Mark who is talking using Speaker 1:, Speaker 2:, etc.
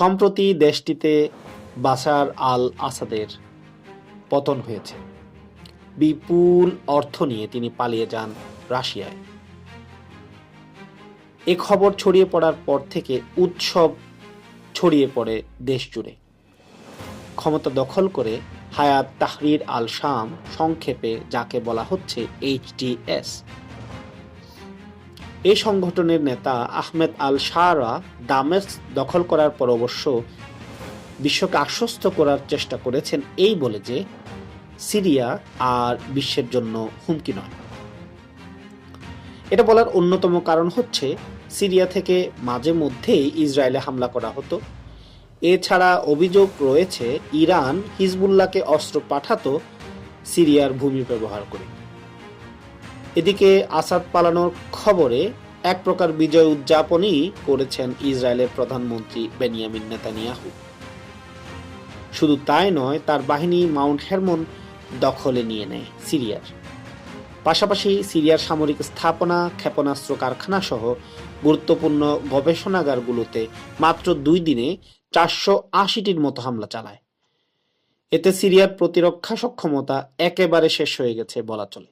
Speaker 1: সম্প্রতি দেশটিতে বাসার আল আসাদের পতন হয়েছে বিপুল অর্থ নিয়ে তিনি পালিয়ে যান রাশিয়ায় এ খবর ছড়িয়ে পড়ার পর থেকে উৎসব ছড়িয়ে পড়ে দেশ জুড়ে ক্ষমতা দখল করে হায়াত তাহরির আল শাম সংক্ষেপে যাকে বলা হচ্ছে এইচডিএস এই সংগঠনের নেতা আহমেদ আল শাহরা দামেস দখল করার পর অবশ্য বিশ্বকে আশ্বস্ত করার চেষ্টা করেছেন এই বলে যে সিরিয়া আর বিশ্বের জন্য হুমকি নয় এটা বলার অন্যতম কারণ হচ্ছে সিরিয়া থেকে মাঝে মধ্যেই ইসরায়েলে হামলা করা হতো এছাড়া অভিযোগ রয়েছে ইরান হিজবুল্লাহকে অস্ত্র পাঠাতো সিরিয়ার ভূমি ব্যবহার করে এদিকে আসাদ পালানোর খবরে এক প্রকার বিজয় উদযাপনই করেছেন ইসরায়েলের প্রধানমন্ত্রী বেনিয়ামিন নেতানিয়াহু শুধু তাই নয় তার বাহিনী মাউন্ট হেরমন দখলে নিয়ে নেয় সিরিয়ার পাশাপাশি সিরিয়ার সামরিক স্থাপনা ক্ষেপণাস্ত্র কারখানা সহ গুরুত্বপূর্ণ গবেষণাগারগুলোতে মাত্র দুই দিনে চারশো আশিটির মতো হামলা চালায় এতে সিরিয়ার প্রতিরক্ষা সক্ষমতা একেবারে শেষ হয়ে গেছে বলা চলে